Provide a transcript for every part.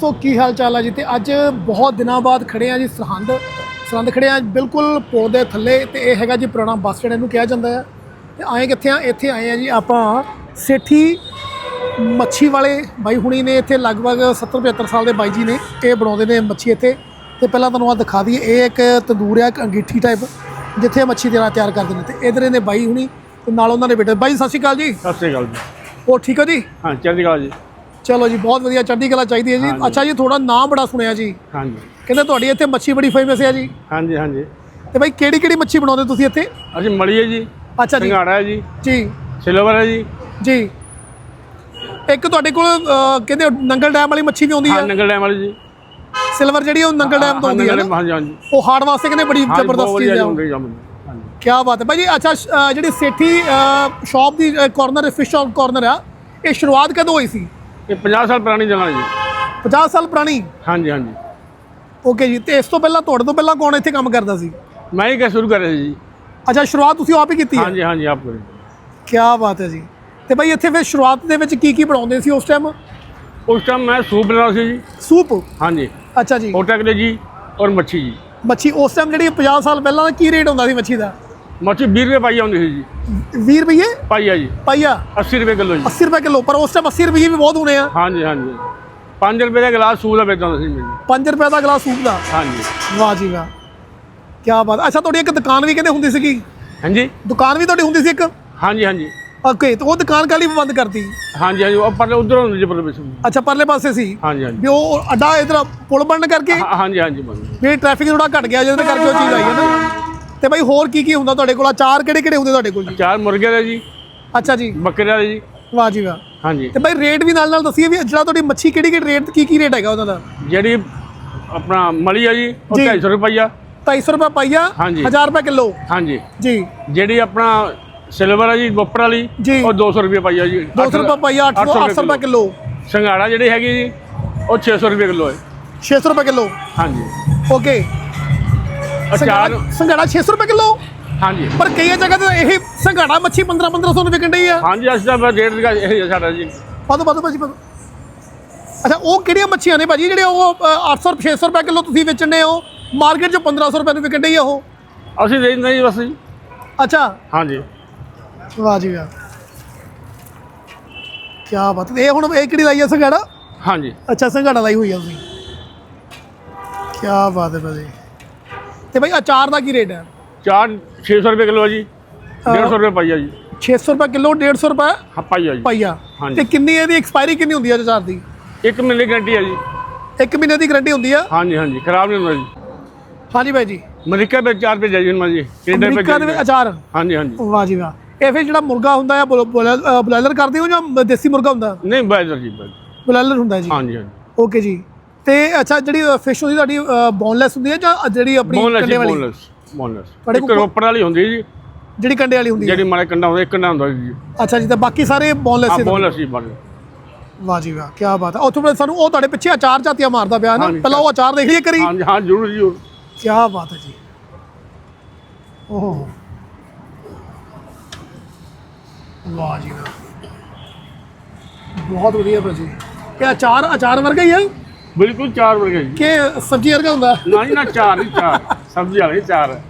ਦੋਸਤੋ ਕੀ ਹਾਲ ਚਾਲ ਹੈ ਜੀ? ਤੇ ਅੱਜ ਬਹੁਤ ਦਿਨਾਂ ਬਾਅਦ ਖੜੇ ਆ ਜੀ ਸਰਹੰਦ। ਸਰਹੰਦ ਖੜੇ ਆ ਬਿਲਕੁਲ ਪੁਲ ਦੇ ਥੱਲੇ ਤੇ ਇਹ ਹੈਗਾ ਜੀ ਪੁਰਾਣਾ ਬੱਸ ਸਟੈਂਡ ਇਹਨੂੰ ਕਿਹਾ ਜਾਂਦਾ ਹੈ ਤੇ ਆਏ ਕਿੱਥੇ ਆ? ਇੱਥੇ ਆਏ ਆ ਜੀ ਆਪਾਂ ਸੇਠੀ ਮੱਛੀ ਵਾਲੇ ਬਾਈ ਹੁਣੀ ਨੇ ਇੱਥੇ ਲਗਭਗ 70 75 ਸਾਲ ਦੇ ਬਾਈ ਜੀ ਨੇ ਇਹ ਬਣਾਉਂਦੇ ਨੇ ਮੱਛੀ ਇੱਥੇ। ਤੇ ਪਹਿਲਾਂ ਤੁਹਾਨੂੰ ਆ ਦਿਖਾ ਦਈਏ ਇਹ ਇੱਕ ਤੰਦੂਰ ਹੈ ਇੱਕ ਅੰਗੀਠੀ ਟਾਈਪ ਜਿੱਥੇ ਮੱਛੀ ਦੇ ਨਾਲ ਤਿਆਰ ਕਰਦੇ ਨੇ। ਤੇ ਇਧਰ ਇਹਨੇ ਬਾਈ ਹੁਣੀ ਤੇ ਨਾਲ ਉਹਨਾਂ ਦੇ ਬੇਟੇ। ਬਾਈ ਸਤਿ ਸ਼੍ਰੀ ਅਕਾਲ ਜੀ। ਸਤਿ ਸ੍ਰੀ ਅਕਾਲ ਜੀ। ਹੋਰ ਠੀਕ ਹੋ ਜੀ? ਹਾਂ ਚੜ੍ਹਦੀ ਕਲਾ ਜੀ। ਚਲੋ ਜੀ ਬਹੁਤ ਵਧੀਆ ਚੜ੍ਹਦੀ ਕਲਾ ਚਾਹੀਦੀ ਹੈ ਜੀ। ਹਾਂਜੀ। ਅੱਛਾ ਜੀ ਥੋੜਾ ਨਾਮ ਬੜਾ ਸੁਣਿਆ ਜੀ। ਹਾਂਜੀ। ਕਹਿੰਦੇ ਤੁਹਾਡੀ ਇੱਥੇ ਮੱਛੀ ਬੜੀ ਫੇਮਸ ਹੈ ਜੀ। ਹਾਂਜੀ ਹਾਂਜੀ। ਤੇ ਬਾਈ ਕਿਹੜੀ ਕਿਹੜੀ ਮੱਛੀ ਬਣਾਉਂਦੇ ਤੁਸੀਂ ਇੱਥੇ? ਅਸੀਂ ਹੈ ਜੀ। ਅੱਛਾ ਜੀ। ਸਿੰਗਾੜਾ ਹੈ ਜੀ। ਜੀ। ਸਿਲਵਰ ਹੈ ਜੀ। ਜੀ। ਇੱਕ ਤੁਹਾਡੇ ਕੋਲ ਅਹ, ਕਹਿੰਦੇ ਨੰਗਲ ਡੈਮ ਵਾਲੀ ਮੱਛੀ ਵੀ ਆਉਂਦੀ ਹਾਂ ਹੈ ਨੰਗਲ ਡੈਮ ਵਾਲੀ ਜੀ। ਸਿਲਵਰ ਜਿਹੜੀ ਉਹ ਨੰਗਲ ਡੈਮ ਤੋਂ ਹਾਂ, ਆਉਂਦੀ ਹੈ ਨੰਗਲ ਨਾ। ਹਾਂਜੀ ਹਾਂਜੀ। ਉਹ ਹਾਰਡ ਵਾਸਤੇ ਕਹਿੰਦੇ ਬੜੀ ਬਹੁਤ ਜ਼ਬਰਦਸਤ ਵਧੀਆ ਚੀਜ਼ ਹੈ ਹਾਂਜੀ। ਕੀ ਬਾਤ ਹੈ। ਬਾਈ ਜੀ ਅੱਛਾ ਸ਼- ਅਹ, ਜਿਹੜੀ ਸੇਠੀ ਸ਼ਾਪ ਦੀ ਕਾਰਨਰ ਫਿਸ਼ ਸ਼ਾਪ ਕਾਰਨਰ ਆ। ਇਹ ਸ਼ੁਰੂਆਤ ਕਦੋਂ ਹੋਈ ਸੀ? ਇਹ 50 ਸਾਲ ਪੁਰਾਣੀ ਜਗ੍ਹਾ ਜੀ। 50 ਸਾਲ ਪੁਰਾਣੀ? ਹਾਂਜੀ ਹਾਂਜੀ। ਓਕੇ ਜੀ ਤੇ ਇਸ ਤੋਂ ਪਹਿਲਾਂ ਤੁਹਾਡੇ ਤੋਂ ਪਹਿਲਾਂ ਕੌਣ ਇੱਥੇ ਕੰਮ ਕਰਦਾ ਸੀ? ਮੈਂ ਹੀ ਕਿਹਾ ਸ਼ੁਰੂ ਕਰਿਆ ਸੀ ਜੀ। ਅੱਛਾ ਸ਼ੁਰੂਆਤ ਤੁਸੀਂ ਆਪ ਹੀ ਕੀਤੀ ਹੈ? ਹਾਂਜੀ ਹਾਂਜੀ ਆਪ ਕਰੀ। ਕੀ ਬਾਤ ਹੈ ਜੀ। ਤੇ ਬਾਈ ਇੱਥੇ ਫਿਰ ਸ਼ੁਰੂਆਤ ਦੇ ਵਿੱਚ ਕੀ ਕੀ ਬਣਾਉਂਦੇ ਸੀ ਉਸ ਟਾਈਮ ਉਸ ਟਾਈਮ ਮੈਂ ਸੂਪ ਬਣਾ ਸੀ ਜੀ। ਸੂਪ? ਹਾਂਜੀ। ਅੱਛਾ ਜੀ। ਹੋਟਲ ਜੀ ਔਰ ਮੱਛੀ ਜੀ। ਮੱਛੀ ਉਸ ਟਾਈਮ ਜਿਹੜੀ 50 ਸਾਲ ਪਹਿਲਾਂ ਦਾ ਕੀ ਰੇਟ ਹੁੰਦਾ ਸੀ ਮੱਛੀ ਦਾ? ਮੱਛੀ 20 ਰੁਪਏ ਪਾਈ ਆਉਂਦੀ ਸੀ ਜੀ। 20 ਰੁਪਏ ਪਾਈ ਆ ਜੀ। ਪਾਈਆ 80 ਰੁਪਏ ਕਿਲੋ ਜੀ। 80 ਰੁਪਏ ਕਿਲੋ ਪਰ ਉਸ ਟਾਈਮ 80 ਰੁਪਏ ਵੀ ਬਹੁਤ ਹੋਣੇ ਆ। ਹਾਂਜੀ ਹਾਂਜੀ। 5 ਰੁਪਏ ਦਾ ਗਲਾਸ ਸੂਪ ਦਾ ਵੇਚਦਾ ਸੀ ਮੈਨੂੰ 5 ਰੁਪਏ ਦਾ ਗਲਾਸ ਸੂਪ ਦਾ? ਹਾਂਜੀ। ਵਾਹ ਜੀ ਵਾਹ। ਕੀ ਬਾਤ। ਅੱਛਾ ਤੁਹਾਡੀ ਇੱਕ ਦੁਕਾਨ ਵੀ ਕਹਿੰਦੇ ਹੁੰਦੀ ਸੀਗੀ? ਹਾਂਜੀ? ਦੁਕਾਨ ਵੀ ਤੁਹਾਡੀ ਹੁੰਦੀ ਸੀ ਇੱਕ? ਹਾਂਜੀ ਹਾਂਜੀ। ਓਕੇ ਤੇ ਉਹ ਦੁਕਾਨ ਕਾਲੀ ਬੰਦ ਕਰਤੀ? ਹਾਂਜੀ ਹਾਂਜੀ ਉਹ ਪਰ ਉਧਰ ਹੁੰਦੀ ਜੀ ਪਰ ਵਿੱਚ ਅੱਛਾ ਪਰਲੇ ਪਾਸੇ ਸੀ? ਹਾਂਜੀ ਹਾਂਜੀ। ਵੀ ਉਹ ਅੱਡਾ ਇਧਰ ਪੁਲ ਬਣਨ ਕਰਕੇ? ਹਾਂਜੀ ਹਾਂਜੀ ਵੀ ਟ੍ਰੈਫਿਕ ਥੋੜਾ ਘਟ ਗਿਆ ਜਿਹਦੇ ਕਰਕੇ ਉਹ ਚੀਜ਼ ਆਈ ਹੈ ਨਾ? ਤੇ ਬਾਈ ਹੋਰ ਕੀ ਕੀ ਹੁੰਦਾ ਤੁਹਾਡੇ ਕੋਲ? ਅਚਾਰ ਕਿਹੜੇ ਕਿਹੜੇ ਹੁੰਦੇ ਤੁਹਾਡੇ ਕੋਲ ਜੀ? ਚਾਰ ਮੁਰਗੇ ਦਾ ਜੀ। ਅੱਛਾ ਜੀ। ਬੱਕਰੇ ਦਾ ਜੀ। ਵਾਹ ਜੀ ਵਾਹ। ਹਾਂਜੀ। ਤੇ ਬਾਈ ਰੇਟ ਵੀ ਨਾਲ ਨਾਲ ਦੱਸੀਏ ਵੀ ਜਿਹੜਾ ਤੁਹਾਡੀ ਮੱਛੀ ਕਿਹੜੀ ਕਿਹੜੀ ਰੇਟ ਕੀ ਕੀ ਰੇਟ ਹੈਗਾ ਉਹਨਾਂ ਦਾ? ਜਿਹੜੀ ਆਪਣਾ ਮਲੀ ਆ ਜੀ ਉਹ ਜੀ। 250 ਰੁਪਈਆ 250 ਰੁਪਏ ਪਾਈਆ ਹਾਂਜੀ। 1000 ਰੁਪਏ ਕਿਲੋ? ਹਾਂਜੀ। ਜੀ। ਜਿਹੜੀ ਆਪਣਾ ਸਿਲਵਰ ਆ ਜੀ ਗੋਪਰ ਵਾਲੀ ਜੀ। ਉਹ 200 ਰੁਪਏ ਪਾਈਆ ਜੀ। 200 ਰੁਪਏ ਪਾਈਆ 800 800 ਰੁਪਏ ਕਿਲੋ। ਸੰਘਾੜਾ ਜਿਹੜੀ ਹੈਗੀ ਜੀ ਉਹ 600 ਰੁਪਏ ਕਿਲੋ ਹੈ। 600 ਰੁਪਏ ਕਿਲੋ? ਹਾਂਜੀ। ਓਕੇ। ਅਚਾਰ ਸੰਘਾੜਾ 600 ਰੁਪਏ ਕਿਲੋ? ਹਾਂਜੀ। ਪਰ ਕਈ ਜਗ੍ਹਾ ਤੇ ਇਹ ਸੰਘਾੜਾ ਮੱਛੀ 15 1500 ਨੂੰ ਵਿਕਣ ਡਈ ਆ। ਹਾਂਜੀ ਅਸੀਂ ਤਾਂ ਰੇਟ ਦਾ ਇਹ ਸਾਡਾ ਜੀ। ਪਦੋ ਪਦੋ ਭਾਜੀ ਪਦੋ ਅੱਛਾ ਉਹ ਕਿਹੜੀਆਂ ਮੱਛੀਆਂ ਨੇ ਭਾਜੀ? ਜਿਹੜੇ ਉਹ ਅ, 800 600 ਰੁਪਏ ਕਿਲੋ ਤੁਸੀਂ ਵੇਚਣੇ ਹੋ ਮਾਰਕੀਟ 'ਚ 1500 ਰੁਪਏ ਨੂੰ ਵਿਕਣ ਡਈ ਆ ਉਹ? ਅਸੀਂ ਦੇ ਦਿੰਦੇ ਜੀ ਬਸ ਜੀ। ਅੱਛਾ। ਹਾਂਜੀ। ਵਾਹ ਜੀ ਵਾਹ। ਕੀ ਬਾਤ ਇਹ ਹੁਣ ਇਹ ਕਿਹੜੀ ਲਾਈ ਆ ਸੰਘਾੜਾ? ਹਾਂਜੀ। ਅੱਛਾ ਸੰਘਾੜਾ ਲਾਈ ਹੋਈ ਆ ਤੁਸੀਂ। ਕੀ ਬਾਤ ਹੈ ਭਾਜੀ। ਤੇ ਭਾਈ ਅਚਾਰ ਦਾ ਕੀ ਰੇਟ ਹੈ? ਚਾਰ 600 ਰੁਪਏ ਕਿਲੋ ਹੈ ਜੀ। 150 ਰੁਪਏ ਪਾਈਆ ਜੀ। 600 ਰੁਪਏ ਕਿਲੋ 150 ਰੁਪਏ ਹਾਂ ਪਾਈਆ ਜੀ। ਪਾਈਆ ਹਾਂਜੀ। ਤੇ ਕਿੰਨੀ ਇਹਦੀ ਐਕਸਪਾਇਰੀ ਕਿੰਨੀ ਹੁੰਦੀ ਹੈ ਅਚਾਰ ਦੀ? ਇੱਕ ਮਹੀਨੇ ਦੀ ਗਰੰਟੀ ਹੈ ਜੀ। ਇੱਕ ਮਹੀਨੇ ਦੀ ਗਾਰੰਟੀ ਹੁੰਦੀ ਆ? ਹਾਂਜੀ ਹਾਂਜੀ। ਖਰਾਬ ਨਹੀਂ ਹੁੰਦਾ ਜੀ। ਹਾਂਜੀ ਭਾਈ ਜੀ। ਅਮਰੀਕਾ ਵਿੱਚ ਚਾਰ ਭੇਜਿਆ ਜੀ ਮੈਂ ਜੀ। ਕੈਨੇਡਾ ਅਮਰੀਕਾ ਦੇ ਵਿੱਚ ਅਚਾਰ ਹਾਂਜੀ ਹਾਂਜੀ। ਵਾਹ ਜੀ ਵਾਹ। ਇਹ ਫਿਰ ਜਿਹੜਾ ਮੁਰਗਾ ਹੁੰਦਾ ਆ ਬੋਇਲਰ ਕਰਦੇ ਹੋ ਜਾਂ ਦੇਸੀ ਮੁਰਗਾ ਹੁੰਦਾ? ਨਹੀਂ ਬਾਇਜ਼ਰ ਜੀ ਬਾਇਜ਼ਰ। ਬੋਇਲਰ ਹੁੰਦਾ ਜੀ। ਹਾਂਜੀ ਹਾਂਜੀ। ਓਕੇ ਜੀ। ਤੇ ਅੱਛਾ ਜਿਹੜੀ ਫਿਸ਼ ਹੁੰਦੀ ਤੁਹਾਡੀ ਬੋਨਲੈਸ ਹੁੰਦੀ ਹੈ ਜਾਂ ਜਿਹੜੀ ਆਪਣੀ ਕੰਡੇ ਵਾਲੀ? ਬੋਨਲੈਸ ਬੋਨਲੈਸ ਤੁਹਾਡੇ ਇੱਕ ਕੋਲ- ਰੋਪੜ ਵਾਲੀ ਹੁੰਦੀ ਹੈ ਜੀ। ਜਿਹੜੀ ਕੰਡੇ ਵਾਲੀ ਹੁੰਦੀ ਹੈ? ਜਿਹੜੀ ਮਾਰੇ ਕੰਡਾ ਹੁੰਦਾ ਇੱਕ ਕੰਡਾ ਹੁੰਦਾ ਜੀ। ਅੱਛਾ ਜੀ ਤੇ ਬਾਕੀ ਸਾਰੇ ਬੋਨਲੈਸ ਹੀ ਬੋਨਲੈਸ ਜੀ ਬਣ ਵਾਹ ਜੀ ਵਾਹ ਕੀ ਬਾਤ ਹੈ। ਉੱਥੋਂ ਸਾਨੂੰ ਉਹ ਤੁਹਾਡੇ ਪਿੱਛੇ ਅਚਾਰ ਝਾਤੀਆਂ ਮਾਰਦਾ ਪਿਆ ਨਾ। ਪਹਿਲਾਂ ਉਹ ਅਚਾਰ ਦੇਖ ਲਈਏ ਕਰੀ ਹਾਂਜੀ ਹਾਂ ਜ਼ਰੂਰ ਜ਼ਰੂਰ। ਕੀ ਬਾਤ ਹੈ ਜੀ। ਓਹ। ਵਾਹ ਜੀ ਵਾਹ। ਬਹੁਤ ਵਧੀਆ ਭਾਜੀ। ਇਹ ਅਚਾਰ ਅਚਾਰ ਵਰਗਾ ਹੀ ਹੈ? ਬਿਲਕੁਲ ਚਾਰ ਵਰਗੇ ਜੀ। ਕਿ ਸਬਜ਼ੀ ਵਰਗਾ ਹੁੰਦਾ? ਨਾ ਜੀ ਨਾ ਚਾਰ ਨਹੀਂ ਚਾਰ। ਸਬਜ਼ੀ ਵਾਲੇ ਚਾਰ।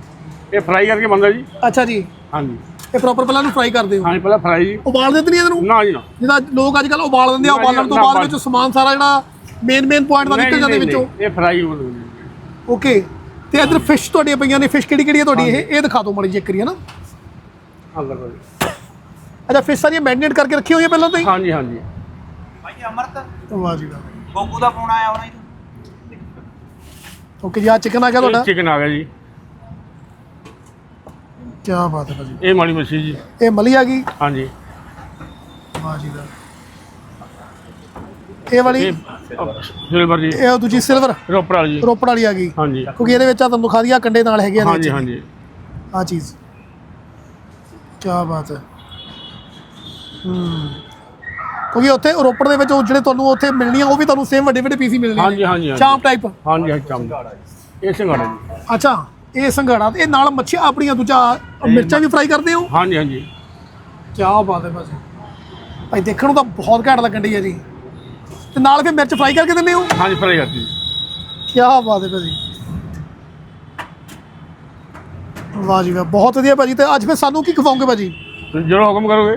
ਇਹ ਫਰਾਈ ਕਰਕੇ ਬਣਦਾ ਜੀ। ਅੱਛਾ ਜੀ। ਹਾਂਜੀ। ਇਹ ਪ੍ਰੋਪਰ ਪਹਿਲਾਂ ਨੂੰ ਫਰਾਈ ਕਰਦੇ ਹੋ? ਹਾਂਜੀ ਪਹਿਲਾਂ ਫਰਾਈ ਜੀ। ਉਬਾਲ ਦਿੰਦੇ ਨਹੀਂ ਇਹਨੂੰ? ਨਾ ਜੀ ਨਾ। ਜਿਹਦਾ ਲੋਕ ਅੱਜ ਕੱਲ ਉਬਾਲ ਦਿੰਦੇ ਆ ਉਬਾਲਣ ਤੋਂ ਨਾ ਬਾਅਦ ਉਬਾਲ- ਵਿੱਚ ਸਮਾਨ ਸਾਰਾ ਜਿਹੜਾ ਮੇਨ ਮੇਨ ਪੁਆਇੰਟ ਦਾ ਨਹੀਂ, ਨਿਕਲ ਜਾਂਦੇ ਨਹੀਂ, ਵਿੱਚੋਂ। ਨਹੀਂ, ਇਹ ਫਰਾਈ ਹੁੰਦੀ ਜੀ ਓਕੇ ਤੇ ਇਧਰ ਫਿਸ਼ ਤੁਹਾਡੀਆਂ ਪਈਆਂ ਨੇ। ਫਿਸ਼ ਕਿਹੜੀ ਕਿਹੜੀ ਹੈ ਤੁਹਾਡੀ? ਇਹ ਇਹ ਦਿਖਾ ਦਿਓ ਮੜੀ ਜੇ ਕਰੀਏ ਨਾ ਹਾਂ ਲਓ ਜੀ। ਅੱਛਾ ਫਿਸ਼ ਸਾਰੀਆਂ ਮੈਰੀਨੇਟ ਕਰਕੇ ਰੱਖੀਆਂ ਹੋਈਆਂ ਪਹਿਲਾਂ ਤੋਂ ਹੀ? ਹਾਂਜੀ ਹਾਂਜੀ। ਭਾਈ ਅਮਰਤ? ਵਾਹ ਜੀ ਵਾਹ। ਗੋਗੂ ਦਾ ਫੋਨ ਆਇਆ ਹੋਣਾ ਜੀ। ਓਕੇ ਜੀ ਆ ਚਿਕਨ ਆ ਗਿਆ ਤੁਹਾਡਾ? ਚਿਕਨ ਆ ਗਿਆ ਜੀ। ਕੀ ਬਾਤ ਹੈ ਭਾਜੀ। ਇਹ ਮਾਲੀ ਮੱਛੀ ਜੀ। ਇਹ ਮਲੀ ਆ ਗਈ? ਹਾਂਜੀ। ਵਾਹ ਜੀ ਵਾਹ। ਇਹ ਵਾਲੀ? ਇਹ ਸਿਲਵਰ ਜੀ। ਇਹ ਦੂਜੀ ਸਿਲਵਰ ਰੋਪੜ ਵਾਲੀ ਜੀ। ਰੋਪੜ ਵਾਲੀ ਆ ਗਈ। ਹਾਂਜੀ। ਕਿਉਂਕਿ ਇਹਦੇ ਵਿੱਚ ਆ ਤੁਹਾਨੂੰ ਦਿਖਾ ਦਿਆ ਕੰਡੇ ਨਾਲ ਹੈਗੇ ਆ ਹਾਂਜੀ ਹਾਂਜੀ। ਆ ਚੀਜ਼। ਕੀ ਬਾਤ ਹੈ। ਹੂੰ। ਕਿਉਂਕਿ ਉੱਥੇ ਰੋਪੜ ਦੇ ਵਿੱਚ ਉਹ ਜਿਹੜੇ ਤੁਹਾਨੂੰ ਉੱਥੇ ਮਿਲਣੀਆਂ ਉਹ ਵੀ ਤੁਹਾਨੂੰ ਸੇਮ ਵੱਡੇ ਵੱਡੇ ਪੀਸ ਹੀ ਮਿਲਣੇ ਹਾਂਜੀ ਹਾਂਜੀ। ਹਾਂਜੀ ਚਾਂਪ ਟਾਈਪ ਹਾਂਜੀ ਹਾਂ ਚਮ ਇਹ ਸਿੰਗਾੜਾ ਜੀ। ਅੱਛਾ ਇਹ ਸੰਘਾੜਾ ਤੇ ਇਹ ਨਾਲ ਮੱਛੀਆਂ ਆਪਣੀਆਂ ਦੂਜਾ ਮਿਰਚਾਂ ਵੀ ਫਰਾਈ ਕਰਦੇ ਹੋ? ਹਾਂਜੀ ਹਾਂਜੀ। ਕੀ ਬਾਤ ਹੈ ਭਾਜੀ। ਭਾਈ ਦੇਖਣ ਨੂੰ ਤਾਂ ਬਹੁਤ ਘੈਂਟ ਲੱਗਣ ਡਈ ਹੈ ਜੀ। ਤੇ ਨਾਲ ਫਿਰ ਮਿਰਚ ਫਰਾਈ ਕਰਕੇ ਦਿੰਦੇ ਹੋ? ਹਾਂਜੀ ਫਰਾਈ ਕਰਤੀ ਜੀ ਕੀ ਬਾਤ ਹੈ ਭਾਜੀ। ਵਾਹ ਜੀ ਵਾਹ ਬਹੁਤ ਵਧੀਆ ਭਾਜੀ। ਤੇ ਅੱਜ ਫਿਰ ਸਾਨੂੰ ਕੀ ਖਵਾਓਗੇ ਭਾਜੀ? ਤੁਸੀਂ ਜਦੋਂ ਹੁਕਮ ਕਰੋਗੇ।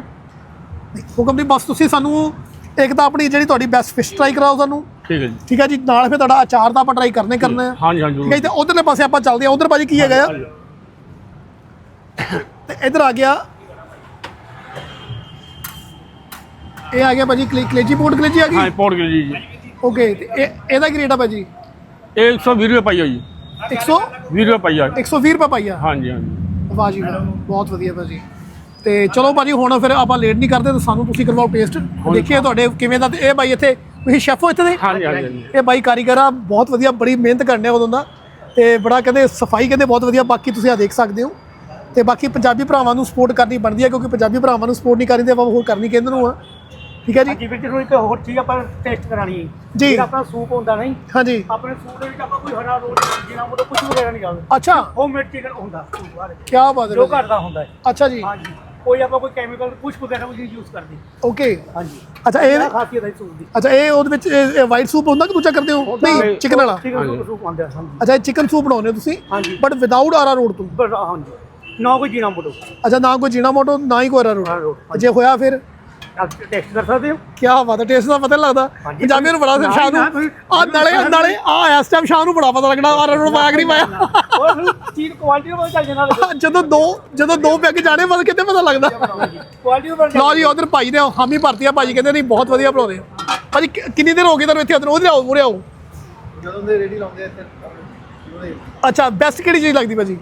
ਹੁਕਮ ਨਹੀਂ ਬਸ ਤੁਸੀਂ ਸਾਨੂੰ ਇੱਕ ਤਾਂ ਆਪਣੀ ਜਿਹੜੀ ਤੁਹਾਡੀ ਬੈਸਟ ਫਿਸ਼ ਟਰਾਈ ਕਰਾਓ ਸਾਨੂੰ। ਠੀਕ ਹੈ ਜੀ। ਠੀਕ ਹੈ ਜੀ ਨਾਲ ਫਿਰ ਤੁਹਾਡਾ ਅਚਾਰ ਦਾ ਆਪਾਂ ਟਰਾਈ ਕਰਨੇ ਕਰਨੇ ਆ। ਹਾਂਜੀ ਹਾਂਜੀ ਠੀਕ ਹੈ ਜੀ ਤੇ ਉਧਰਲੇ ਪਾਸੇ ਆਪਾਂ ਚੱਲਦੇ ਆ ਉਧਰ ਭਾਜੀ ਕੀ ਹੈਗਾ ਆ? ਤੇ ਇਧਰ ਆ ਗਿਆ। ਇਹ ਆ ਗਿਆ ਭਾਜੀ ਕਲੇ- ਕਲੇਜੀ ਪੋਰਟ ਕਲੇਜੀ ਆ ਹਾਂ ਗਈ? ਪੌੜ ਕੇ ਜੀ ਜੀ। ਓਕੇ ਤੇ ਇਹ ਇਹਦਾ ਕੀ ਰੇਟ ਆ ਭਾਜੀ? ਇਹ 120 ਰੁਪਏ ਪਾਈਆ ਜੀ। 100 20 ਰੁਪਏ ਪਾਈਆ 120 ਰੁਪਏ ਪਾਈਆ ਹਾਂਜੀ ਹਾਂਜੀ। ਵਾਹ ਜੀ ਬਹੁਤ ਵਧੀਆ ਭਾਜੀ। ਤੇ ਚਲੋ ਭਾਜੀ ਹੁਣ ਫਿਰ ਆਪਾਂ ਲੇਟ ਨਹੀਂ ਕਰਦੇ ਤੇ ਸਾਨੂੰ ਤੁਸੀਂ ਕਰਵਾਓ ਟੇਸਟ ਦੇਖੀਏ ਤੁਹਾਡੇ ਕਿਵੇਂ ਦਾ ਤੇ ਇਹ ਬਾਈ ਇੱਥੇ ਤੁਸੀਂ ਸ਼ੈਫ ਹੋ ਇੱਥੇ ਦੇ? ਹਾਂਜੀ ਹਾਂਜੀ ਇਹ ਬਾਈ ਕਾਰੀਗਰ ਆ ਬਹੁਤ ਵਧੀਆ ਬੜੀ ਮਿਹਨਤ ਕਰਨੇ ਉਦੋਂ ਦਾ। ਤੇ ਬੜਾ ਕਹਿੰਦੇ ਸਫ਼ਾਈ ਕਹਿੰਦੇ ਬਹੁਤ ਵਧੀਆ ਬਾਕੀ ਤੁਸੀਂ ਆ ਦੇਖ ਸਕਦੇ ਹੋ। ਤੇ ਬਾਕੀ ਪੰਜਾਬੀ ਭਰਾਵਾਂ ਨੂੰ ਸਪੋਰਟ ਕਰਨੀ ਬਣਦੀ ਹੈ ਕਿਉਂਕਿ ਪੰਜਾਬੀ ਭਰਾਵਾਂ ਨੂੰ ਸਪੋਰਟ ਨਹੀਂ ਕਰੀ ਤੇ ਆਪਾਂ ਹੋਰ ਕਰਨੀ ਕਿਹਦੇ ਨੂੰ ਆ। ਠੀਕ ਹੈ ਜੀ? ਜੀ ਵਿੱਚ ਨੂੰ ਇੱਕ ਹੋਰ ਚੀਜ਼ ਆਪਾਂ ਟੈਸਟ ਕਰਾਣੀ ਹੈ। ਜੀ। ਆਪਣਾ ਸੂਪ ਹੁੰਦਾ ਨਹੀਂ ਹਾਂਜੀ। ਆਪਣੇ ਸੂਪ ਦੇ ਵਿੱਚ ਆਪਾਂ ਕੋਈ ਹਰਾ ਰੋਟ ਜਿਨਾ ਮੋਟੋ ਕੁਝ ਵਗੈਰਾ ਨਹੀਂ ਕਰਦੇ ਅੱਛਾ। ਹੋਮਮੇਡ ਚਿਕਨ ਹੁੰਦਾ ਸੂਪ ਵਾਲੇ ਕੀ ਬਾਤ ਜੋ ਹੈ ਘਰ ਦਾ ਹੁੰਦਾ ਹੈ। ਅੱਛਾ ਜੀ। ਹਾਂਜੀ। ਕੋਈ ਆਪਾਂ ਕੋਈ ਕੈਮੀਕਲ ਕੁਝ ਵਗੈਰਾ ਕੁਝ ਯੂਜ਼ ਕਰਦੇ ਓਕੇ ਹਾਂਜੀ। ਅੱਛਾ ਇਹ ਇਹ ਖਾਸੀਅਤ ਹੈ ਸੂਪ ਦੀ। ਅੱਛਾ ਇਹ ਉਹਦੇ ਵਿੱਚ ਵਾਈਟ ਸੂਪ ਹੁੰਦਾ ਕਿ ਦੂਜਾ ਕਰਦੇ ਹੋ? ਨਹੀਂ ਚਿਕਨ ਵਾਲਾ। ਚਿਕਨ ਸੂਪ ਆਉਂਦਾ ਹਾਂਜੀ। ਅੱਛਾ ਇਹ ਚਿਕਨ ਸੂਪ ਬਣਾਉਂਦੇ ਹੋ ਤੁਸੀਂ। ਬਟ ਵਿਦਆਊਟ ਆਰਾ ਰੋਡ ਤੋਂ? ਪਰ ਹਾਂਜੀ। ਨਾ ਕੋਈ ਜੀਣਾ ਮੋਟੋ। ਅੱਛਾ ਨਾ ਕੋਈ ਜੀਣਾ ਮੋਟੋ ਨਾ ਹੀ ਕੋਈ ਆਰਾ ਰੋਡ ਜੇ ਹੋਇਆ ਫਿਰ? ਟੈਸਟ ਕਰ ਸਕਦੇ ਹੋ? ਕੀ ਬਾਤ ਹੈ ਟੇਸਟ ਦਾ ਪਤਾ ਨੀ ਲੱਗਦਾ। ਪੰਜਾਬੀਆਂ ਨੂੰ ਬੜਾ ਸਿਰ ਸ਼ਾਮ ਨਾ, ਨੂੰ ਨਾ, ਆ ਨਾਲੇ ਨਾਲੇ ਆ ਇਸ ਟਾਈਮ ਸ਼ਾਮ ਨੂੰ ਬੜਾ ਪਤਾ ਲੱਗਣਾ ਆਰਾ ਰੋਡ ਪਾਇਆ ਕਿ ਨਹੀਂ ਪਾਇਆ। ਉਹ ਫਿਰ ਚੀਜ਼ ਕੁਆਲਿਟੀ ਦਾ ਪਤਾ ਚੱਲ ਜਾਂਦਾ ਜਦੋਂ ਦੋ ਜਦੋਂ ਦੋ ਪੈਗ ਜਾਣੇ ਬਸ ਕਿਤੇ ਪਤਾ ਲੱਗਦਾ? ਕੁਆਲਿਟੀ ਦਾ ਪਤਾ ਲਓ ਜੀ ਉਧਰ ਭਾਈ ਨੇ ਹਾਮੀ ਭਰਤੀ ਆ ਭਾਜੀ ਕਹਿੰਦੇ ਨਹੀਂ ਬਹੁਤ ਵਧੀਆ ਬਣਾਉਂਦੇ ਆ। ਭਾਜੀ ਕਿ- ਕਿੰਨੀ ਦੇਰ ਹੋ ਗਈ ਤੁਹਾਨੂੰ ਇੱਥੇ ਉਧਰ? ਉਹਦੇ ਆਓ ਉਰੇ ਆਓ। ਜਦੋਂ ਦੇ ਰੇਡੀ ਲਾਉਂਦੇ ਆ ਇੱਥੇ ਉਹਦੇ ਅੱਛਾ ਬੈਸਟ ਕਿਹੜੀ ਚੀਜ਼ ਲੱਗਦੀ ਭਾਜੀ?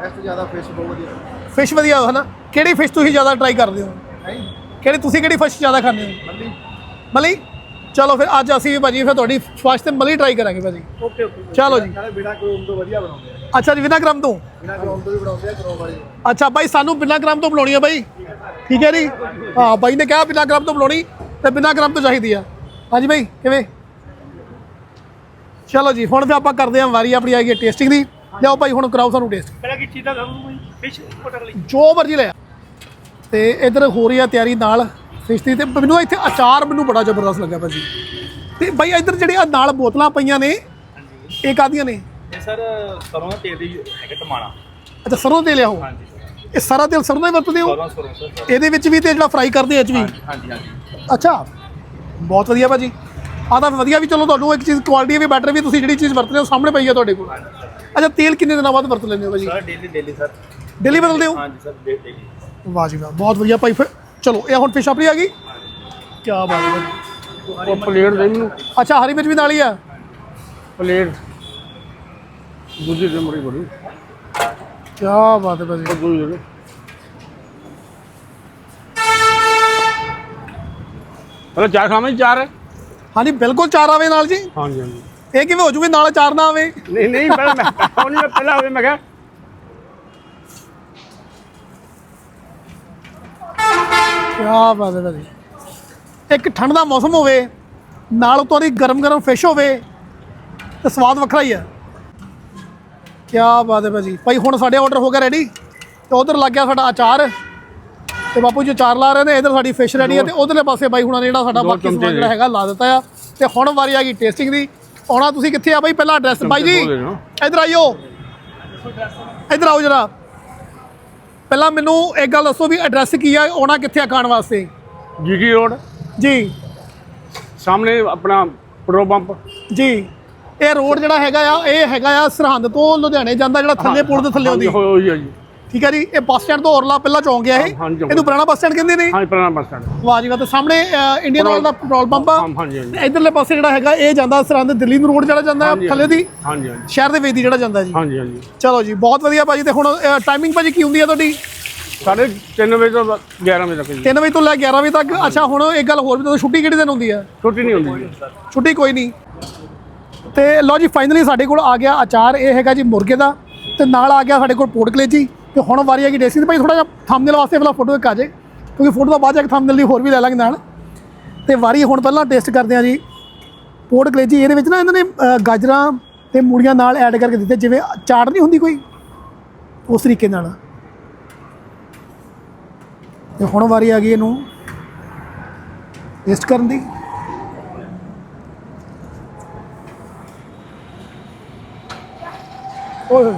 ਇਸ ਤੋਂ ਜ਼ਿਆਦਾ ਫਿਸ਼ ਬਹੁਤ ਵਧੀਆ। ਫਿਸ਼ ਵਧੀਆ ਹੈ ਨਾ ਕਿਹੜੀ ਫਿਸ਼ ਤੁਸੀਂ ਜ਼ਿਆਦਾ ਟਰਾਈ ਕਰਦੇ ਹੋ? ਕਿਹੜੀ ਤੁਸੀਂ ਕਿਹੜੀ ਫਿਸ਼ ਜ਼ਿਆਦਾ ਖਾਂਦੇ ਹੋ? ਮੱਲੀ। ਮਲੀ? ਚਲੋ ਫਿਰ ਅੱਜ ਅਸੀਂ ਵੀ ਭਾਜੀ ਫਿਰ ਤੁਹਾਡੀ ਫਾਸ਼ ਤੇ ਮਲੀ ਟਰਾਈ ਕਰਾਂਗੇ ਭਾਜੀ। Okay okay. ਚਲੋ ਜੀ। ਨਾਲੇ ਬਿਨਾ ਕ੍ਰੋਮ ਤੋਂ ਵਧੀਆ ਬਣਾਉਂਦੇ ਆ। ਅੱਛਾ ਜੀ ਬਿਨਾਂ ਗ੍ਰਾਮ ਤੋਂ? ਬਿਨਾ ਕ੍ਰੋਮ ਤੋਂ ਵੀ ਬਣਾਉਂਦੇ ਆ ਕ੍ਰੋਮ ਵਾਲੀ। ਅੱਛਾ ਬਾਈ ਸਾਨੂੰ ਬਿਨਾਂ ਗ੍ਰਾਮ ਤੋਂ ਬਣਾਉਣੀ ਆ ਬਾਈ ਠੀਕ ਹੈ ਜੀ? ਹਾਂ ਬਾਈ ਨੇ ਕਿਹਾ ਬਿਨਾਂ ਗ੍ਰਾਮ ਤੋਂ ਬਣਾਉਣੀ ਤੇ ਬਿਨਾਂ ਗ੍ਰਾਮ ਤੋਂ ਚਾਹੀਦੀ ਆ। ਹਾਂਜੀ ਬਾਈ ਕਿਵੇਂ? ਚਲੋ ਜੀ ਹੁਣ ਫਿਰ ਆਪਾਂ ਕਰਦੇ ਹਾਂ ਵਾਰੀ ਆਪਣੀ ਆ ਗਈ ਟੇਸਟਿੰਗ ਦੀ। ਲਿਆਓ ਭਾਈ ਹੁਣ ਕਰਾਓ ਸਾਨੂੰ ਟੇਸਟ ਪਹਿਲਾਂ ਕੀ ਚੀਜ਼ ਦਾ ਤੁਹਾਨੂੰ ਫਿਸ਼ ਪਟਕ ਲਈ ਜੋ ਮਰਜ਼ੀ ਲਿਆ ਤੇ ਇਧਰ ਹੋ ਰਹੀ ਆ ਤਿਆਰੀ ਨਾਲ ਦੀ ਤੇ ਮੈਨੂੰ ਇੱਥੇ ਅਚਾਰ ਮੈਨੂੰ ਬੜਾ ਜ਼ਬਰਦਸਤ ਲੱਗਾ ਭਾਜੀ ਤੇ ਬਾਈ ਇਧਰ ਜਿਹੜੇ ਆ ਨਾਲ ਬੋਤਲਾਂ ਪਈਆਂ ਨੇ ਇਹ ਕਾਦੀਆਂ ਨੇ? ਇਹ ਸਰ ਸਰੋਂ ਦਾ ਤੇਲ ਦੀ ਹੈਗਾ ਟਮਾਣਾ। ਅੱਛਾ ਸਰੋਂ ਦੇ ਲਿਆਓ ਹਾਂਜੀ। ਇਹ ਸਾਰਾ ਤੇਲ ਸਰੋਂ ਦਾ ਹੀ ਵਰਤਦੇ ਹੋ? ਸਰੋਂ ਸਰੋਂ ਸਰ ਇਹਦੇ ਵਿੱਚ ਵੀ ਤੇ ਜਿਹੜਾ ਫਰਾਈ ਕਰਦੇ ਆ ਚ ਵੀ? ਹਾਂਜੀ ਹਾਂਜੀ ਅੱਛਾ ਬਹੁਤ ਵਧੀਆ ਭਾਜੀ। ਆ ਤਾਂ ਵਧੀਆ ਵੀ ਚਲੋ ਤੁਹਾਨੂੰ ਇੱਕ ਚੀਜ਼ ਕੁਆਲਿਟੀ ਵੀ ਬੈਟਰ ਵੀ ਤੁਸੀਂ ਜਿਹੜੀ ਚੀਜ਼ ਵਰਤਦੇ ਹੋ ਸਾਹਮਣੇ ਪਈ ਆ ਤੁਹਾਡੇ ਕੋਲ। ਅੱਛਾ ਤੇਲ ਕਿੰਨੇ ਦਿਨਾਂ ਬਾਅਦ ਵਰਤ ਲੈਂਦੇ ਹੋ ਭਾਜੀ? Sir daily daily sir. Daily ਬਦਲਦੇ ਹੋ? ਹਾਂਜੀ ਸਰ ਡੇਲੀ ਵਾਹ ਜੀ ਵਾਹ ਬਹੁਤ ਵਧੀਆ ਭਾਈ ਫਿਰ ਚਲੋ ਇਹ ਹੁਣ ਫਿਸ਼ ਆਪਣੀ ਆ ਗਈ? ਕੀ ਬਾਤ ਹੈ। ਉਹ ਪਲੇਟ ਦੇ ਮੈਨੂੰ। ਅੱਛਾ ਹਰੀ ਮਿਰਚ ਵੀ ਨਾਲ ਹੀ ਆ? ਪਲੇਟ। ਦੂਜੀ ਦੇ ਮੜੀ ਬੜੀ। ਕੀ ਬਾਤ ਹੈ ਭਾਜੀ ਉਹ ਦੂਜੀ ਦੇ। ਹਲੋ ਚਾਰ ਖਾਵਾਂ ਚਾਰ? ਹਾਂਜੀ ਬਿਲਕੁਲ ਚਾਰ ਆਵੇ ਨਾਲ ਜੀ। ਹਾਂਜੀ ਹਾਂਜੀ। ਇਹ ਕਿਵੇਂ ਹੋ ਜੂਵੇ ਨਾਲ ਚਾਰ ਨਾ ਆਵੇ? ਨਹੀਂ ਨਹੀਂ ਪਹਿਲਾਂ ਮੈਂ ਉਹ ਨਹੀਂ ਪਹਿਲਾਂ ਹੋਵੇ ਮੈਂ ਕਿਹਾ ਕੀ ਬਾਤ ਹੈ ਭਾਜੀ ਇੱਕ ਠੰਡ ਦਾ ਮੌਸਮ ਹੋਵੇ ਨਾਲ ਉਤੋਂ ਦੀ ਗਰਮ ਗਰਮ ਫਿਸ਼ ਹੋਵੇ ਤੇ ਸਵਾਦ ਵੱਖਰਾ ਹੀ ਆ ਕੀ ਬਾਤ ਹੈ ਭਾਜੀ। ਭਾਈ ਹੁਣ ਸਾਡੇ ਆਰਡਰ ਹੋ ਗਿਆ ਰੈਡੀ ਤੇ ਉਧਰ ਲੱਗ ਗਿਆ ਸਾਡਾ ਅਚਾਰ। ਤੇ ਬਾਪੂ ਜੀ ਅਚਾਰ ਲਾ ਰਹੇ ਨੇ ਇਧਰ ਸਾਡੀ ਫਿਸ਼ ਰੈਡੀ ਹੈ ਤੇ ਉਧਰਲੇ ਪਾਸੇ ਬਾਈ ਹੁਣਾਂ ਨੇ ਜਿਹੜਾ ਸਾਡਾ ਬਾਕੀ ਸਮਾਨ ਜਿਹੜਾ। ਹੈਗਾ ਲਾ ਦਿੱਤਾ ਆ। ਤੇ ਹੁਣ ਵਾਰੀ ਆ ਗਈ ਟੇਸਟਿੰਗ ਦੀ। ਆਉਣਾ ਤੁਸੀਂ ਕਿੱਥੇ ਆ ਬਾਈ? ਪਹਿਲਾਂ ਐਡਰੈਸ ਬਾਈ ਜੀ। ਇਧਰ ਆਇਓ। ਇਧਰ ਆਓ ਜਰਾ। ਪਹਿਲਾਂ ਮੈਨੂੰ ਇੱਕ ਗੱਲ ਦੱਸੋ ਵੀ ਐਡਰੈਸ ਕੀ ਆ ਆਉਣਾ ਕਿੱਥੇ ਆ ਖਾਣ ਵਾਸਤੇ? G T road. ਜੀ। ਸਾਹਮਣੇ ਆਪਣਾ ਪੈਟਰੋਲ ਪੰਪ। ਜੀ। ਇਹ ਰੋਡ ਜਿਹੜਾ ਹੈਗਾ ਆ ਇਹ ਹੈਗਾ ਆ ਸਰਹੰਦ ਤੋਂ ਲੁਧਿਆਣੇ ਜਾਂਦਾ ਜਿਹੜਾ ਥੱਲੇ ਪੁਲ ਦੇ ਥੱਲੇ ਆਉਂਦੀ। ਹੋਈ ਆ ਜੀ। ਠੀਕ ਹੈ ਜੀ? ਇਹ ਬੱਸ ਸਟੈਂਡ ਤੋਂ ਔਰਲਾ ਪਹਿਲਾ ਚੌਂਕ ਆ ਇਹ। ਹਾਂਜੀ। ਇਹਨੂੰ ਪੁਰਾਣਾ ਬੱਸ ਸਟੈਂਡ ਕਹਿੰਦੇ ਨੇ ਹਾਂਜੀ ਪੁਰਾਣਾ ਬੱਸ ਸਟੈਂਡ ਵਾਹ ਜੀ ਵਾਹ ਤੇ ਸਾਹਮਣੇ ਅ, ਇੰਡੀਅਨ ਆਇਲ ਦਾ ਪੈਟਰੋਲ ਪੰਪ ਆ। ਹਾਂ, ਹਾਂਜੀ, ਹਾਂਜੀ। ਤੇ ਇਧਰਲੇ ਪਾਸੇ ਜਿਹੜਾ ਹੈਗਾ ਇਹ ਜਾਂਦਾ ਸਰਹੰਦ ਦਿੱਲੀ ਨੂੰ ਰੋਡ ਜਿਹੜਾ ਜਾਂਦਾ ਹਾਂਜੀ, ਥੱਲੇ ਦੀ। ਹਾਂਜੀ। ਹਾਂਜੀ ਸ਼ਹਿਰ ਦੇ ਵਿੱਚ ਦੀ ਜਿਹੜਾ ਜਾਂਦਾ ਜੀ। ਹਾਂਜੀ ਹਾਂਜੀ। ਚਲੋ ਜੀ ਬਹੁਤ ਵਧੀਆ ਭਾਜੀ ਤੇ ਹੁਣ ਟਾਈਮਿੰਗ ਭਾਜੀ ਕੀ ਹੁੰਦੀ ਆ ਤੁਹਾਡੀ? ਸਾਢੇ 3 ਵਜੇ ਤੋਂ 11 ਵਜੇ ਤੱਕ ਜੀ। 3 ਵਜੇ ਤੋਂ ਲੈ ਕੇ 11 ਵਜੇ ਤੱਕ। ਅੱਛਾ ਹੁਣ ਇੱਕ ਗੱਲ ਹੋਰ ਵੀ ਤੁਹਾਨੂੰ ਛੁੱਟੀ ਕਿਹੜੇ ਦਿਨ ਹੁੰਦੀ ਆ? ਛੁੱਟੀ ਨਹੀਂ ਹੁੰਦੀ ਜੀ। ਛੁੱਟੀ ਕੋਈ ਨਹੀਂ। ਤੇ ਲਓ ਜੀ ਫਾਈਨਲੀ ਸਾਡੇ ਕੋਲ ਆ ਗਿਆ ਅਚਾਰ ਇਹ ਹੈਗਾ ਜੀ ਮੁਰਗੇ ਦਾ। ਤੇ ਨਾਲ ਆ ਗਿਆ ਸਾਡੇ ਕੋਲ ਪੋਟ ਕਲੇਜੀ। ਤੇ ਹੁਣ ਵਾਰੀ ਆ ਗਈ ਡੈਸਿੰਗ ਤੇ ਭਾਈ ਥੋੜਾ ਜਿਹਾ ਥੰਬਨੇਲ ਵਾਸਤੇ ਪਹਿਲਾਂ ਫੋਟੋ ਇੱਕ ਆ ਜੇ ਕਿਉਂਕਿ ਫੋਟੋ ਤੋਂ ਬਾਅਦ ਇੱਕ ਕੇ ਥੰਬਨੇਲ ਦੀ ਹੋਰ ਵੀ ਲੈ ਲਾਂਗੇ ਨਾਲ ਤੇ ਵਾਰੀ ਹੁਣ ਪਹਿਲਾਂ ਟੇਸਟ ਕਰਦੇ ਆ ਜੀ। ਪੋਰਟ ਕਲੇਜੀ, ਇਹਦੇ ਵਿੱਚ ਨਾ ਇਹਨਾਂ ਨੇ ਗਾਜਰਾਂ ਤੇ ਮੂੜੀਆਂ ਨਾਲ ਐਡ ਕਰਕੇ ਦਿੱਤੇ, ਜਿਵੇਂ ਚਾਟ ਨਹੀਂ ਹੁੰਦੀ ਕੋਈ, ਉਸ ਤਰੀਕੇ ਨਾਲ। ਤੇ ਹੁਣ ਵਾਰੀ ਆ ਗਈ ਇਹਨੂੰ ਟੇਸਟ ਕਰਨ ਦੀ। ਓਏ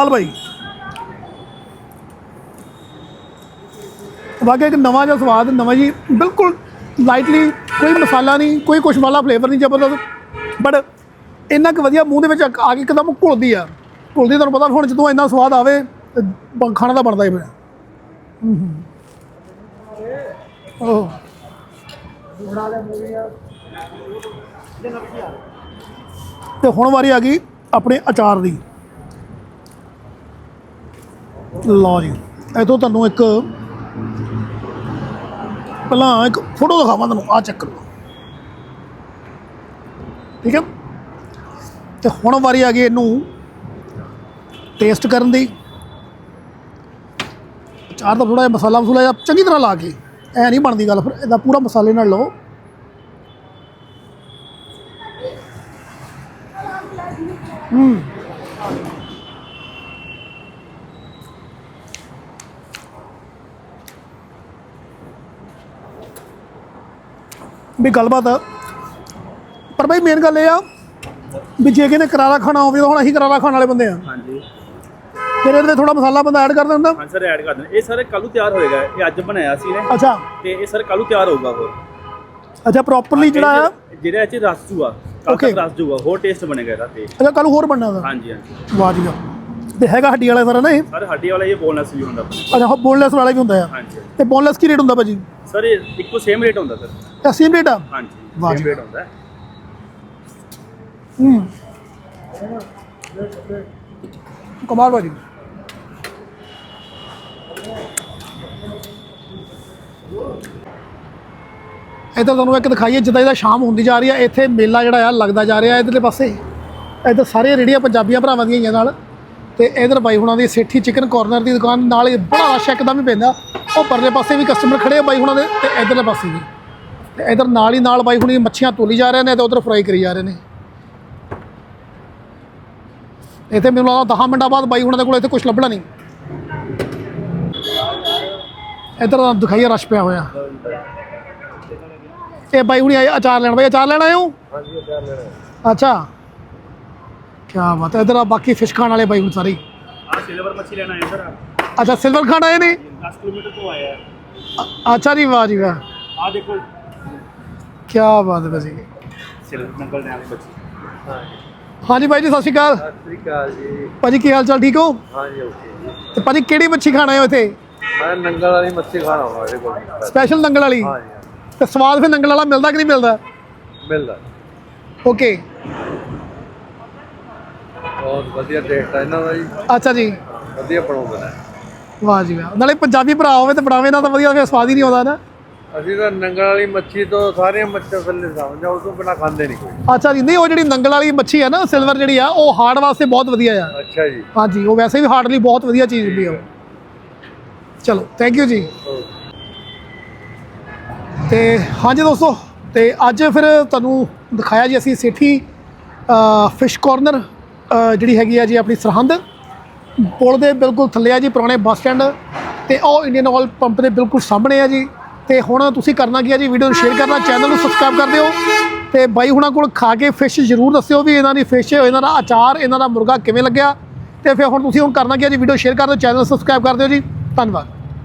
ਕਮਾਲ ਭਾਈ ਵਾਕਿਆ ਇੱਕ ਨਵਾਂ ਜਿਹਾ ਸਵਾਦ, ਨਵਾਂ ਜੀ, ਬਿਲਕੁਲ ਲਾਈਟਲੀ ਕੋਈ ਮਸਾਲਾ ਨਹੀਂ, ਕੋਈ ਕੁਛ ਵਾਲਾ ਫਲੇਵਰ ਨਹੀਂ ਜ਼ਬਰਦਸਤ ਬਟ ਇੰਨਾ ਕੁ ਵਧੀਆ ਮੂੰਹ ਦੇ ਵਿੱਚ ਆ ਕੇ ਇੱਕਦਮ ਘੁਲਦੀ ਆ। ਘੁਲਦੀ ਤੁਹਾਨੂੰ ਪਤਾ ਹੁਣ ਜਦੋਂ ਇੰਨਾ ਸਵਾਦ ਆਵੇ ਖਾਣਾ ਤਾਂ ਬਣਦਾ ਹੀ ਫਿਰ ਓਹ। ਤੇ ਹੁਣ ਵਾਰੀ ਆ ਗਈ ਆਪਣੇ ਅਚਾਰ ਦੀ। ਲਓ ਜੀ, ਇਥੋਂ ਤੁਹਾਨੂੰ ਇੱਕ ਪਹਿਲਾਂ ਇੱਕ ਫੋਟੋ ਦਿਖਾਵਾਂ ਤੁਹਾਨੂੰ ਆ ਚੈੱਕ ਕਰੋ। ਠੀਕ ਹੈ? ਤੇ ਹੁਣ ਵਾਰੀ ਆ ਗਈ ਇਹਨੂੰ ਟੇਸਟ ਕਰਨ ਦੀ। ਚਾਰ ਦਾ ਥੋੜਾ ਜਿਹਾ ਮਸਾਲਾ ਮਸੂਲਾ ਚੰਗੀ ਤਰ੍ਹਾਂ ਲਾ ਕੇ, ਐ ਨਹੀਂ ਬਣਦੀ ਗੱਲ ਫਿਰ, ਇਹਦਾ ਪੂਰਾ ਮਸਾਲੇ ਨਾਲ ਲਓ। ਵੀ ਗੱਲਬਾਤ ਆ। ਪਰ ਬਈ ਮੇਨ ਗੱਲ ਇਹ ਆ ਵੀ ਜੇ ਕਿਨੇ ਕਰਾਰਾ ਖਾਣਾ ਹੋਵੇ ਤਾਂ ਹੁਣ ਅਸੀਂ ਕਰਾਰਾ ਖਾਣ ਵਾਲੇ ਬੰਦੇ ਆ। ਹਾਂਜੀ। ਫਿਰ ਇਹਦੇ ਥੋੜਾ ਮਸਾਲਾ ਬੰਦਾ ਐਡ ਕਰ ਦਿੰਦਾ ਹਾਂ ਸਰ ਐਡ ਕਰ ਦੇਣਾ ਇਹ ਸਾਰੇ ਕੱਲੂ ਤਿਆਰ ਹੋਏਗਾ। ਇਹ ਅੱਜ ਬਣਾਇਆ ਸੀ ਨੇ ਅੱਛਾ। ਤੇ ਇਹ ਸਰ ਕੱਲੂ ਤਿਆਰ ਹੋਊਗਾ ਹੋਰ। ਅੱਛਾ ਪ੍ਰੋਪਰਲੀ ਜਿਹੜਾ ਆ। ਜਿਹੜਾ ਇਹ ਚ ਰਸ ਜੂਆ। ਕੱਲ Okay. ਤੱਕ ਰਸ ਜੂਆ। ਹੋਰ ਟੇਸਟ ਬਣੇਗਾ ਇਹਦਾ ਤੇ ਅੱਛਾ ਕੱਲ ਹੋਰ ਬਣਨਾ ਦਾ ਹਾਂਜੀ ਹਾਂਜੀ। ਵਾਹ ਜੀ ਵਾਹ। ਤੇ ਹੈਗਾ ਹੱਡੀ ਵਾਲਾ ਸਾਰਾ ਨਾ ਇਹ? ਸਰ ਹੱਡੀ ਵਾਲਾ ਇਹ ਬੋਨਸ ਵੀ ਹੁੰਦਾ। ਅੱਛਾ ਬੋਨਲੈਸ ਵਾਲਾ ਵੀ ਹੁੰਦਾ ਆ। ਹਾਂਜੀ ਤੇ ਬੋਨਲੈਸ ਕੀ ਰੇਟ ਹੁੰਦਾ ਭਾਜੀ? ਸਰ ਇਹ ਇੱਕੋ ਸੇਮ ਰੇਟ ਹੁੰਦਾ ਸਰ ਇਹ ਸੇਮ ਰੇਟ ਆ? ਹਾਂਜੀ ਸੇਮ। ਰੇਟ ਹੁੰਦਾ ਹੈ। ਹੂੰ। ਕਮਾਲ ਭਾਜੀ ਇੱਧਰ ਤੁਹਾਨੂੰ ਇੱਕ ਦਿਖਾਈਏ ਜਿੱਦਾਂ ਜਿੱਦਾਂ ਸ਼ਾਮ ਹੁੰਦੀ ਜਾ ਰਹੀ ਹੈ ਇੱਥੇ ਮੇਲਾ ਜਿਹੜਾ ਆ ਲੱਗਦਾ ਜਾ ਰਿਹਾ ਇਧਰਲੇ ਪਾਸੇ। ਇੱਧਰ ਸਾਰੀਆਂ ਰੇੜੀਆਂ ਪੰਜਾਬੀਆਂ ਭਰਾਵਾਂ ਦੀਆਂ ਹੈਗੀਆਂ ਨਾਲ। ਤੇ ਇਧਰ ਬਾਈ ਹੁਣਾਂ ਦੀ ਸੇਠੀ ਚਿਕਨ ਕਾਰਨਰ ਦੀ ਦੁਕਾਨ ਨਾਲ ਹੀ ਬੜਾ ਰਸ਼ ਇੱਕਦਮ ਹੀ ਪੈਂਦਾ। ਉਹ ਪਰਲੇ ਪਾਸੇ ਵੀ ਕਸਟਮਰ ਖੜੇ ਆ ਬਾਈ ਹੁਣਾਂ ਦੇ ਤੇ ਇਧਰਲੇ ਪਾਸੇ ਵੀ। ਤੇ ਇਧਰ ਨਾਲ ਹੀ ਨਾਲ ਬਾਈ ਹੁਣੀ ਮੱਛੀਆਂ ਤੋਲੀ ਜਾ ਰਹੇ ਨੇ ਤੇ ਉਧਰ ਫਰਾਈ ਕਰੀ ਜਾ ਰਹੇ ਨੇ। ਇੱਥੇ ਮੈਨੂੰ ਲੱਗਦਾ 10 ਮਿੰਟਾਂ ਬਾਅਦ ਬਾਈ ਹੁਣਾਂ ਦੇ ਕੋਲ ਇੱਥੇ ਕੁਝ ਲੱਭਣਾ ਨਹੀਂ। ਇੱਧਰ ਤਾਂ ਦਿਖਾਈਏ ਰਸ਼ ਪਿਆ ਹੋਇਆ। ਇਹ ਬਾਈ ਹੁਣੀ ਆਏ ਅਚਾਰ ਲੈਣ। ਬਾਈ ਅਚਾਰ ਲੈਣ ਆਏ ਹੋ? ਹਾਂਜੀ ਅਚਾਰ ਲੈਣਾ ਅੱਛਾ। ਕੀ ਬਾਤ ਹੈ ਇੱਧਰ ਆ ਬਾਕੀ ਫਿਸ਼ ਖਾਣ ਵਾਲੇ ਬਾਈ ਹੁਣ ਸਾਰੇ। ਆਹ ਸਿਲਵਰ ਮੱਛੀ ਲੈਣਾ ਹੈ ਸਰ ਅੱਛਾ ਸਿਲਵਰ ਖਾਣ ਆਏ ਨੇ? 10 ਕਿਲੋਮੀਟਰ ਤੋਂ ਆਇਆ ਅੱਛਾ ਜੀ ਵਾਹ ਜੀ ਵਾਹ। ਆਹ ਦੇਖੋ ਕੀ ਬਾਤ ਹੈ ਭਾਜੀ ਸਿਲਵਰ ਨੰਗਲ ਵਾਲੀ ਮੱਛੀ ਹਾਂਜੀ ਬਾਈ ਜੀ ਸਤਿ ਸ਼੍ਰੀ ਅਕਾਲ। ਸਤਿ ਸ੍ਰੀ ਅਕਾਲ ਜੀ। ਭਾਜੀ ਕੀ ਹਾਲ ਚਾਲ ਠੀਕ ਹੋ? ਹਾਂਜੀ ਓਕੇ ਜੀ। ਤੇ ਭਾਜੀ ਕਿਹੜੀ ਮੱਛੀ ਖਾਣ ਆਏ ਹੋ ਇੱਥੇ? ਮੈਂ ਨੰਗਲ ਵਾਲੀ ਮੱਛੀ ਖਾਣਾ ਹੋਣਾ ਇਹਦੇ ਕੋਲ। ਸਪੈਸ਼ਲ ਨੰਗਲ ਵਾਲੀ? ਹਾਂਜੀ ਤੇ ਸਵਾਦ ਫਿਰ ਨੰਗਲ ਵਾਲਾ ਮਿਲਦਾ ਕਿ ਨਹੀਂ ਮਿਲਦਾ? ਮਿਲਦਾ। ਓਕੇ। ਬਹੁਤ ਵਧੀਆ ਟੇਸਟ ਹੈ ਇਹਨਾਂ ਦਾ ਜੀ। ਅੱਛਾ ਜੀ। ਵਧੀਆ ਬਣਾਉਂਦੇ ਨੇ। ਵਾਹ ਜੀ ਵਾਹ। ਨਾਲੇ ਪੰਜਾਬੀ ਭਰਾ ਹੋਵੇ ਤੇ ਬਣਾਵੇ ਨਾ ਤਾਂ ਵਧੀਆ ਫਿਰ ਸਵਾਦ ਹੀ ਨਹੀਂ ਆਉਂਦਾ ਨਾ। ਅਸੀਂ ਤਾਂ ਨੰਗਲ ਵਾਲੀ ਮੱਛੀ ਤੋਂ ਸਾਰੀਆਂ ਮੱਛੀਆਂ ਥੱਲੇ ਸਮਝਾ ਉਸ ਤੋਂ ਬਿਨਾ ਖਾਂਦੇ ਨਹੀਂ ਕੋਈ। ਅੱਛਾ ਜੀ ਨਹੀਂ ਉਹ ਜਿਹੜੀ ਨੰਗਲ ਵਾਲੀ ਮੱਛੀ ਹੈ ਨਾ ਸਿਲਵਰ ਜਿਹੜੀ ਆ ਉਹ ਹਾਰਟ ਵਾਸਤੇ ਬਹੁਤ ਵਧੀਆ ਆ। ਅੱਛਾ ਜੀ। ਹਾਂਜੀ ਉਹ ਵੈਸੇ ਵੀ ਹਾਰਟ ਲਈ ਬਹੁਤ ਵਧੀਆ ਚੀਜ਼ ਹੁੰਦੀ ਆ। ਉਹ ਚਲੋ ਥੈਂਕ ਯੂ ਜੀ। ਤੇ ਹਾਂਜੀ ਦੋਸਤੋ ਤੇ ਅੱਜ ਫਿਰ ਤੁਹਾਨੂੰ ਦਿਖਾਇਆ ਜੀ ਅਸੀਂ ਸੇਠੀ ਫਿਸ਼ ਕਾਰਨਰ ਜਿਹੜੀ ਹੈਗੀ ਆ ਜੀ ਆਪਣੀ ਸਰਹੰਦ। ਪੁਲ ਦੇ ਬਿਲਕੁਲ ਥੱਲੇ ਆ ਜੀ ਪੁਰਾਣੇ ਬੱਸ ਸਟੈਂਡ। ਤੇ ਉਹ ਇੰਡੀਅਨ ਆਇਲ ਪੰਪ ਦੇ ਬਿਲਕੁਲ ਸਾਹਮਣੇ ਆ ਜੀ। ਤੇ ਹੁਣ ਤੁਸੀਂ ਕਰਨਾ ਕੀ ਹੈ ਜੀ? ਵੀਡੀਓ ਨੂੰ ਸ਼ੇਅਰ ਕਰਨਾ ਚੈਨਲ ਨੂੰ ਸਬਸਕ੍ਰਾਈਬ ਕਰ ਦਿਓ ਤੇ ਬਾਈ ਹੁਣਾਂ ਕੋਲ ਖਾ ਕੇ ਫਿਸ਼ ਜ਼ਰੂਰ ਦੱਸਿਓ ਵੀ ਇਹਨਾਂ ਦੀ ਫਿਸ਼ ਇਹਨਾਂ ਦਾ ਅਚਾਰ, ਇਹਨਾਂ ਦਾ ਮੁਰਗਾ ਕਿਵੇਂ ਲੱਗਿਆ। ਤੇ ਫਿਰ ਹੁਣ ਤੁਸੀਂ ਹੁਣ ਕਰਨਾ ਕੀ ਹੈ ਜੀ? ਵੀਡੀਓ ਸ਼ੇਅਰ ਕਰ ਦਿਓ ਚੈਨਲ ਸਬਸਕ੍ਰਾਈਬ ਕਰ ਦਿਓ ਜੀ। ਧੰਨਵਾਦ।